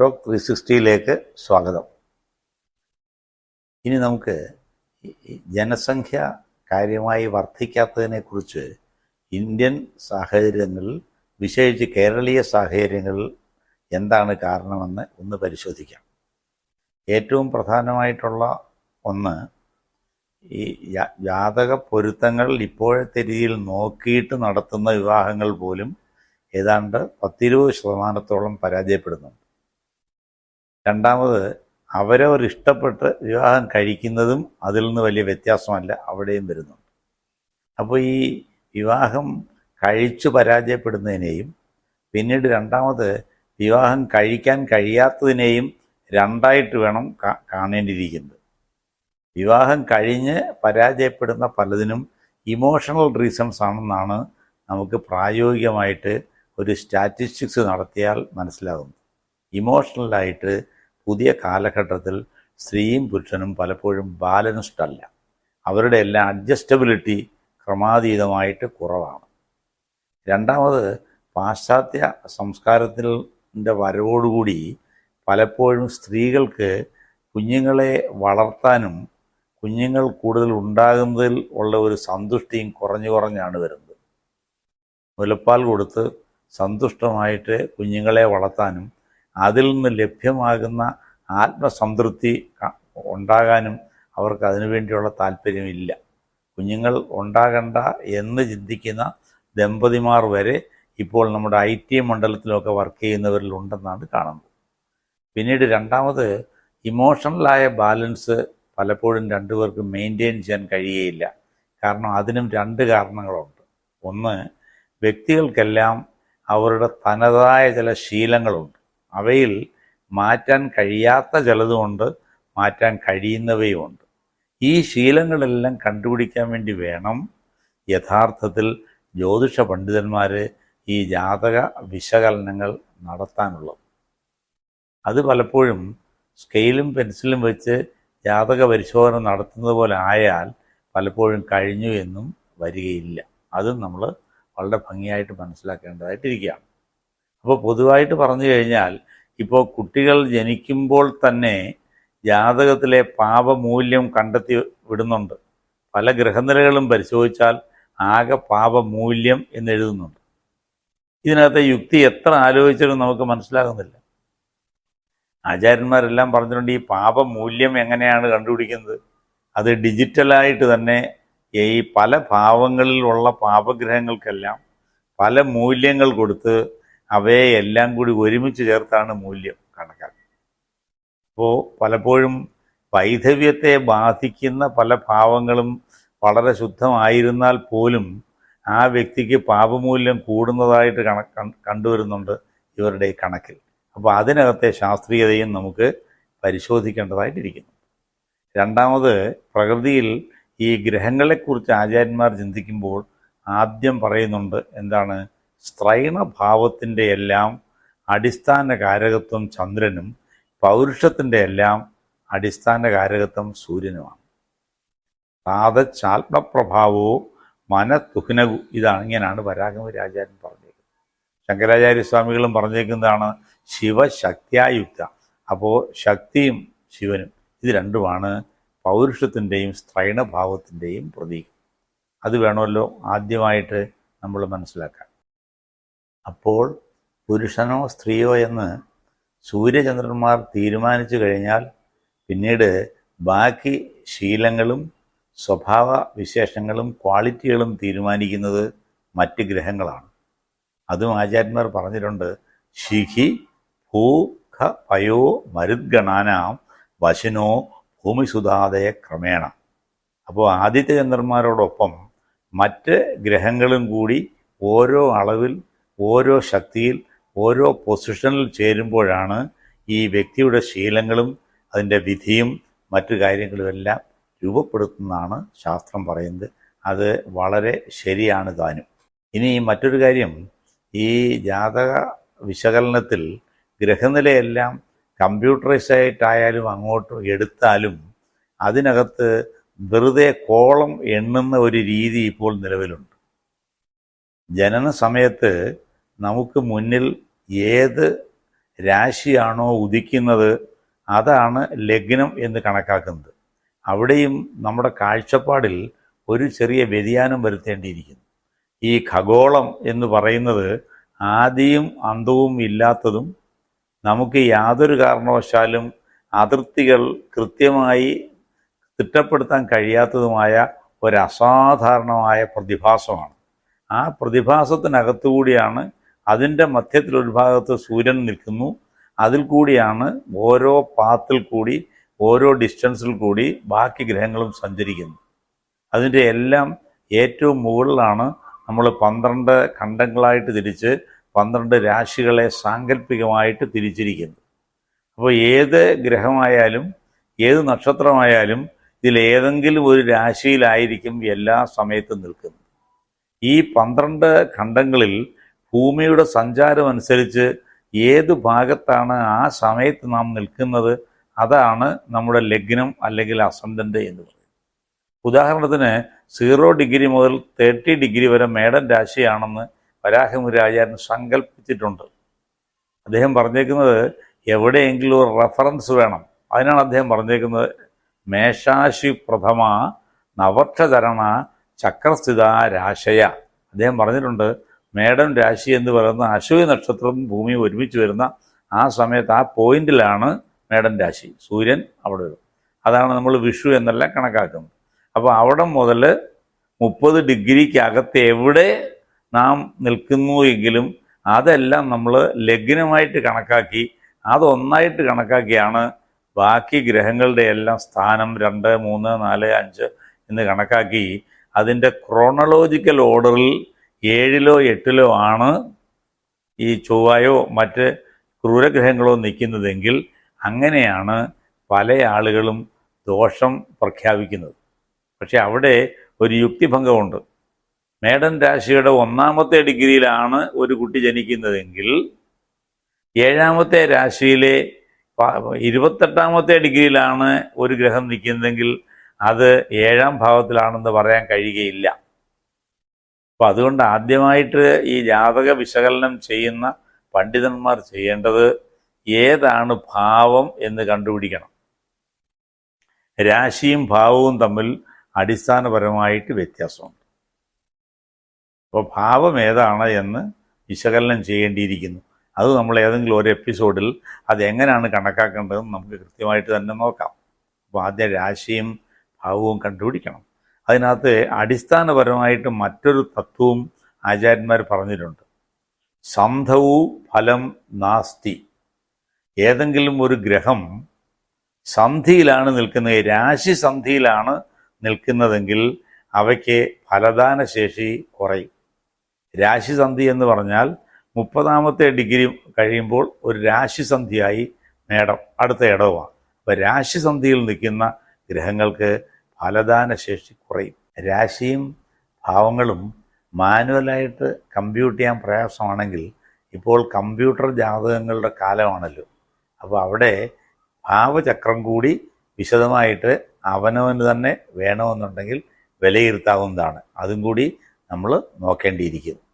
Talk three സിക്സ്റ്റിയിലേക്ക് സ്വാഗതം. ഇനി നമുക്ക് ജനസംഖ്യ കാര്യമായി വർദ്ധിക്കാത്തതിനെക്കുറിച്ച് ഇന്ത്യൻ സാഹചര്യങ്ങളിൽ വിശേഷിച്ച് കേരളീയ സാഹചര്യങ്ങളിൽ എന്താണ് കാരണമെന്ന് ഒന്ന് പരിശോധിക്കാം. ഏറ്റവും പ്രധാനമായിട്ടുള്ള ഒന്ന് ഈ ജാതക പൊരുത്തങ്ങൾ ഇപ്പോഴത്തെ രീതിയിൽ നോക്കിയിട്ട് നടത്തുന്ന വിവാഹങ്ങൾ പോലും ഏതാണ്ട് പത്തിരുപത് ശതമാനത്തോളം പരാജയപ്പെടുന്നുണ്ട്. രണ്ടാമത് അവരവർ ഇഷ്ടപ്പെട്ട് വിവാഹം കഴിക്കുന്നതും അതിൽ നിന്ന് വലിയ വ്യത്യാസമല്ല അവിടെയും വരുന്നുണ്ട്. അപ്പോൾ ഈ വിവാഹം കഴിച്ചു പരാജയപ്പെടുന്നതിനെയും പിന്നീട് രണ്ടാമത് വിവാഹം കഴിക്കാൻ കഴിയാത്തതിനെയും രണ്ടായിട്ട് വേണം കാണേണ്ടിയിരിക്കുന്നത്. വിവാഹം കഴിഞ്ഞ് പരാജയപ്പെടുന്ന പലതിനും ഇമോഷണൽ റീസൺസ് ആണെന്നാണ് നമുക്ക് പ്രായോഗികമായിട്ട് ഒരു സ്റ്റാറ്റിസ്റ്റിക്സ് നടത്തിയാൽ മനസ്സിലാകുന്നത് ഇമോഷണലായിട്ട് പുതിയ കാലഘട്ടത്തിൽ സ്ത്രീയും പുരുഷനും പലപ്പോഴും ബാലൻസ്ഡ് അല്ല അവരുടെ എല്ലാം അഡ്ജസ്റ്റബിലിറ്റി ക്രമാതീതമായിട്ട് കുറവാണ്. രണ്ടാമത് പാശ്ചാത്യ സംസ്കാരത്തിന്റെ വരവോടുകൂടി പലപ്പോഴും സ്ത്രീകൾക്ക് കുഞ്ഞുങ്ങളെ വളർത്താനും കുഞ്ഞുങ്ങൾ കൂടുതൽ ഉണ്ടാകുന്നതിൽ ഉള്ള ഒരു സന്തുഷ്ടിയും കുറഞ്ഞു കുറഞ്ഞാണ് വരുന്നത്. മുലപ്പാൽ കൊടുത്ത് സന്തുഷ്ടമായിട്ട് കുഞ്ഞുങ്ങളെ വളർത്താനും അതിൽ നിന്ന് ലഭ്യമാകുന്ന ആത്മസംതൃപ്തി ഉണ്ടാകാനും അവർക്ക് അതിനുവേണ്ടിയുള്ള താല്പര്യമില്ല. കുഞ്ഞുങ്ങൾ ഉണ്ടാകണ്ട എന്ന് ചിന്തിക്കുന്ന ദമ്പതിമാർ വരെ ഇപ്പോൾ നമ്മുടെ ഐ ടി മണ്ഡലത്തിലൊക്കെ വർക്ക് ചെയ്യുന്നവരിൽ ഉണ്ടെന്നാണ് കാണുന്നത്. പിന്നീട് രണ്ടാമത് ഇമോഷണലായ ബാലൻസ് പലപ്പോഴും രണ്ടുപേർക്കും മെയിന്റെയിൻ ചെയ്യാൻ കഴിയുകയില്ല കാരണം അതിനും രണ്ട് കാരണങ്ങളുണ്ട്. ഒന്ന് വ്യക്തികൾക്കെല്ലാം അവരുടെ തനതായ ചില ശീലങ്ങളുണ്ട്. അവയിൽ മാറ്റാൻ കഴിയാത്ത ചിലതുമുണ്ട് മാറ്റാൻ കഴിയുന്നവയുമുണ്ട്. ഈ ശീലങ്ങളെല്ലാം കണ്ടുപിടിക്കാൻ വേണ്ടി വേണം യഥാർത്ഥത്തിൽ ജ്യോതിഷ പണ്ഡിതന്മാർ ഈ ജാതക വിശകലനങ്ങൾ നടത്താനുള്ളത്. അത് പലപ്പോഴും സ്കെയിലും പെൻസിലും വെച്ച് ജാതക പരിശോധന നടത്തുന്നത് പോലെ ആയാൽ പലപ്പോഴും കഴിഞ്ഞു എന്നും വരികയില്ല. അതും നമ്മൾ വളരെ ഭംഗിയായിട്ട് മനസ്സിലാക്കേണ്ടതായിട്ടിരിക്കുകയാണ്. അപ്പോൾ പൊതുവായിട്ട് പറഞ്ഞു കഴിഞ്ഞാൽ ഇപ്പോൾ കുട്ടികൾ ജനിക്കുമ്പോൾ തന്നെ ജാതകത്തിലെ പാപമൂല്യം കണ്ടെത്തി വിടുന്നുണ്ട്. പല ഗ്രഹനിലകളും പരിശോധിച്ചാൽ ആകെ പാപമൂല്യം എന്നെഴുതുന്നുണ്ട് ഇതിനകത്തെ യുക്തി എത്ര ആലോചിച്ചിട്ടും നമുക്ക് മനസ്സിലാകുന്നില്ല. ആചാര്യന്മാരെല്ലാം പറഞ്ഞിട്ടുണ്ട് ഈ പാപമൂല്യം എങ്ങനെയാണ് കണ്ടുപിടിക്കുന്നത്? അത് ഡിജിറ്റലായിട്ട് തന്നെ ഈ പല ഭാവങ്ങളിലുള്ള പാപഗ്രഹങ്ങൾക്കെല്ലാം പല മൂല്യങ്ങൾ കൊടുത്ത് അവയെ എല്ലാം കൂടി ഒരുമിച്ച് ചേർത്താണ് മൂല്യം കണക്കാക്കുന്നത്. അപ്പോൾ പലപ്പോഴും വൈധവ്യത്തെ ബാധിക്കുന്ന പല ഭാവങ്ങളും വളരെ ശുദ്ധമായിരുന്നാൽ പോലും ആ വ്യക്തിക്ക് പാപമൂല്യം കൂടുന്നതായിട്ട് കണ കണ്ടുവരുന്നുണ്ട് ഇവരുടെ കണക്കിൽ. അപ്പോൾ അതിനകത്തെ ശാസ്ത്രീയതയും നമുക്ക് പരിശോധിക്കേണ്ടതായിട്ടിരിക്കുന്നു. രണ്ടാമത് പ്രകൃതിയിൽ ഈ ഗ്രഹങ്ങളെക്കുറിച്ച് ആചാര്യന്മാർ ചിന്തിക്കുമ്പോൾ ആദ്യം പറയുന്നുണ്ട് എന്താണ്? സ്ത്രൈണഭാവത്തിന്റെ എല്ലാം അടിസ്ഥാന കാരകത്വം ചന്ദ്രനും പൗരുഷത്തിന്റെ എല്ലാം അടിസ്ഥാന കാരകത്വം സൂര്യനുമാണ്. താതച്ചാത്മപ്രഭാവോ മനതുഹ്നകു ഇതാണ് ഇങ്ങനെയാണ് പരാഗമരാചാര്യൻ പറഞ്ഞേക്കുന്നത്. ശങ്കരാചാര്യസ്വാമികളും പറഞ്ഞേക്കുന്നതാണ് ശിവശക്തിയായുക്ത. അപ്പോൾ ശക്തിയും ശിവനും ഇത് രണ്ടുമാണ് പൗരുഷത്തിന്റെയും സ്ത്രൈണഭാവത്തിന്റെയും പ്രതീകം. അത് വേണമല്ലോ ആദ്യമായിട്ട് നമ്മൾ മനസ്സിലാക്കാൻ. അപ്പോൾ പുരുഷനോ സ്ത്രീയോ എന്ന് സൂര്യചന്ദ്രന്മാർ തീരുമാനിച്ചു കഴിഞ്ഞാൽ പിന്നീട് ബാക്കി ശീലങ്ങളും സ്വഭാവ വിശേഷങ്ങളും ക്വാളിറ്റികളും തീരുമാനിക്കുന്നത് മറ്റ് ഗ്രഹങ്ങളാണ്. അതും ആചാര്യന്മാർ പറഞ്ഞിട്ടുണ്ട്. ശിഖി ഭൂ ഖ പയോ മരുദ്ഗണാനാം വശനോ ഭൂമിസുതാദയ ക്രമേണ. അപ്പോൾ ആദിത്യചന്ദ്രന്മാരോടൊപ്പം മറ്റ് ഗ്രഹങ്ങളും കൂടി ഓരോ അളവിൽ ഓരോ ശക്തിയിൽ ഓരോ പൊസിഷനിൽ ചേരുമ്പോഴാണ് ഈ വ്യക്തിയുടെ ശീലങ്ങളും അതിന്റെ വിധിയും മറ്റു കാര്യങ്ങളുമെല്ലാം രൂപപ്പെടുത്തുന്നതാണ് ശാസ്ത്രം പറയുന്നത്. അത് വളരെ ശരിയാണ് താനും. ഇനി മറ്റൊരു കാര്യം ഈ ജാതക വിശകലനത്തിൽ ഗ്രഹനിലയെല്ലാം കമ്പ്യൂട്ടറൈസായിട്ടായാലും അങ്ങോട്ട് എടുത്താലും അതിനകത്ത് വെറുതെ കോളം എണ്ണുന്ന ഒരു രീതി ഇപ്പോൾ നിലവിലുണ്ട്. ജനന സമയത്ത് നമുക്ക് മുന്നിൽ ഏത് രാശിയാണോ ഉദിക്കുന്നത് അതാണ് ലഗ്നം എന്ന് കണക്കാക്കുന്നത്. അവിടെയും നമ്മുടെ കാഴ്ചപ്പാടിൽ ഒരു ചെറിയ വ്യതിയാനം വരുത്തേണ്ടിയിരിക്കുന്നു. ഈ ഖഗോളം എന്ന് പറയുന്നത് ആദിയും അന്തവും ഇല്ലാത്തതും നമുക്ക് യാതൊരു കാരണവശാലും അതിർത്തികൾ കൃത്യമായി തിട്ടപ്പെടുത്താൻ കഴിയാത്തതുമായ ഒരു അസാധാരണമായ പ്രതിഭാസമാണ്. ആ പ്രതിഭാസത്തിനകത്തുകൂടിയാണ് അതിന്റെ മധ്യത്തിൽ ഒരു ഭാഗത്ത് സൂര്യൻ നിൽക്കുന്നു. അതിൽ കൂടിയാണ് ഓരോ പാത്തിൽ കൂടി ഓരോ ഡിസ്റ്റൻസിൽ കൂടി ബാക്കി ഗ്രഹങ്ങളും സഞ്ചരിക്കുന്നു അതിന്റെ എല്ലാം ഏറ്റവും മുകളിലാണ് നമ്മൾ പന്ത്രണ്ട് ഖണ്ഡങ്ങളായിട്ട് തിരിച്ച് പന്ത്രണ്ട് രാശികളെ സാങ്കല്പികമായിട്ട് തിരിച്ചിരിക്കുന്നത്. അപ്പോൾ ഏത് ഗ്രഹമായാലും ഏത് നക്ഷത്രമായാലും ഇതിലേതെങ്കിലും ഒരു രാശിയിലായിരിക്കും എല്ലാ സമയത്തും നിൽക്കുന്നത്. ഈ പന്ത്രണ്ട് ഖണ്ഡങ്ങളിൽ ഭൂമിയുടെ സഞ്ചാരം അനുസരിച്ച് ഏത് ഭാഗത്താണ് ആ സമയത്ത് നാം നിൽക്കുന്നത് അതാണ് നമ്മുടെ ലഗ്നം അല്ലെങ്കിൽ അസന്തന്റെ എന്ന് പറയുന്നത്. ഉദാഹരണത്തിന് സീറോ ഡിഗ്രി മുതൽ തേർട്ടി ഡിഗ്രി വരെ മേടൻ രാശിയാണെന്ന് വരാഹമുരാചാര്യൻ സങ്കല്പിച്ചിട്ടുണ്ട് അദ്ദേഹം പറഞ്ഞേക്കുന്നത് എവിടെയെങ്കിലും ഒരു റെഫറൻസ് വേണം. അതിനാണ് അദ്ദേഹം പറഞ്ഞേക്കുന്നത് മേഷാശി പ്രഥമ നവക്ഷതരണ ചക്രസ്ഥിത രാശയ. അദ്ദേഹം പറഞ്ഞിട്ടുണ്ട് മേടം രാശി എന്ന് പറയുന്ന അശ്വതി നക്ഷത്രം ഭൂമി ഒരുമിച്ച് വരുന്ന ആ സമയത്ത് ആ പോയിന്റിലാണ് മേടൻ രാശി. സൂര്യൻ അവിടെ വരും. അതാണ് നമ്മൾ വിഷു എന്നെല്ലാം കണക്കാക്കുന്നത്. അപ്പോൾ അവിടെ മുതൽ മുപ്പത് ഡിഗ്രിക്കകത്ത് എവിടെ നാം നിൽക്കുന്നു എങ്കിലും അതെല്ലാം നമ്മൾ ലഗ്നമായിട്ട് കണക്കാക്കി അതൊന്നായിട്ട് കണക്കാക്കിയാണ് ബാക്കി ഗ്രഹങ്ങളുടെ എല്ലാം സ്ഥാനം രണ്ട് മൂന്ന് നാല് അഞ്ച് എന്ന് കണക്കാക്കി അതിന്റെ ക്രോണോളജിക്കൽ ഓർഡറിൽ ഏഴിലോ എട്ടിലോ ആണ് ഈ ചൊവ്വായോ മറ്റ് ക്രൂരഗ്രഹങ്ങളോ നിൽക്കുന്നതെങ്കിൽ അങ്ങനെയാണ് പല ആളുകളും ദോഷം പ്രഖ്യാപിക്കുന്നത്. പക്ഷെ അവിടെ ഒരു യുക്തിഭംഗമുണ്ട്. മേടൻ രാശിയുടെ ഒന്നാമത്തെ ഡിഗ്രിയിലാണ് ഒരു കുട്ടി ജനിക്കുന്നതെങ്കിൽ ഏഴാമത്തെ രാശിയിലെ ഇരുപത്തെട്ടാമത്തെ ഡിഗ്രിയിലാണ് ഒരു ഗ്രഹം നിൽക്കുന്നതെങ്കിൽ അത് ഏഴാം ഭാവത്തിലാണെന്ന് പറയാൻ കഴിയുകയില്ല. അപ്പം അതുകൊണ്ട് ആദ്യമായിട്ട് ഈ ജാതക വിശകലനം ചെയ്യുന്ന പണ്ഡിതന്മാർ ചെയ്യേണ്ടത് ഏതാണ് ഭാവം എന്ന് കണ്ടുപിടിക്കണം. രാശിയും ഭാവവും തമ്മിൽ അടിസ്ഥാനപരമായിട്ട് വ്യത്യാസമുണ്ട്. അപ്പോൾ ഭാവം ഏതാണ് എന്ന് വിശകലനം ചെയ്യേണ്ടിയിരിക്കുന്നു. അത് നമ്മൾ ഏതെങ്കിലും ഒരു എപ്പിസോഡിൽ അതെങ്ങനെയാണ് കണക്കാക്കേണ്ടതെന്ന് നമുക്ക് കൃത്യമായിട്ട് തന്നെ നോക്കാം. അപ്പോൾ ആദ്യം രാശിയും ഭാവവും കണ്ടുപിടിക്കണം. അതിനകത്ത് അടിസ്ഥാനപരമായിട്ട് മറ്റൊരു തത്വവും ആചാര്യന്മാർ പറഞ്ഞിട്ടുണ്ട്. സന്ധവു ഫലം നാസ്തി. ഏതെങ്കിലും ഒരു ഗ്രഹം സന്ധിയിലാണ് നിൽക്കുന്നത്. രാശി സന്ധിയിലാണ് നിൽക്കുന്നതെങ്കിൽ അവയ്ക്ക് ഫലദാന ശേഷി കുറയും രാശിസന്ധി എന്ന് പറഞ്ഞാൽ മുപ്പതാമത്തെ ഡിഗ്രി കഴിയുമ്പോൾ ഒരു രാശിസന്ധിയായി മേടം അടുത്ത ഇടവുമാണ് അപ്പോൾ രാശിസന്ധിയിൽ നിൽക്കുന്ന ഗ്രഹങ്ങൾക്ക് ഫലദാന ശേഷി കുറയും. രാശിയും ഭാവങ്ങളും മാനുവലായിട്ട് കമ്പ്യൂട്ട് ചെയ്യാൻ പ്രയാസമാണെങ്കിൽ ഇപ്പോൾ കമ്പ്യൂട്ടർ ജാതകങ്ങളുടെ കാലമാണല്ലോ. അപ്പോൾ അവിടെ ഭാവചക്രം കൂടി വിശദമായിട്ട് അവനവന് തന്നെ വേണമെന്നുണ്ടെങ്കിൽ വിലയിരുത്താവുന്നതാണ്. അതും കൂടി നമ്മൾ നോക്കേണ്ടിയിരിക്കുന്നു.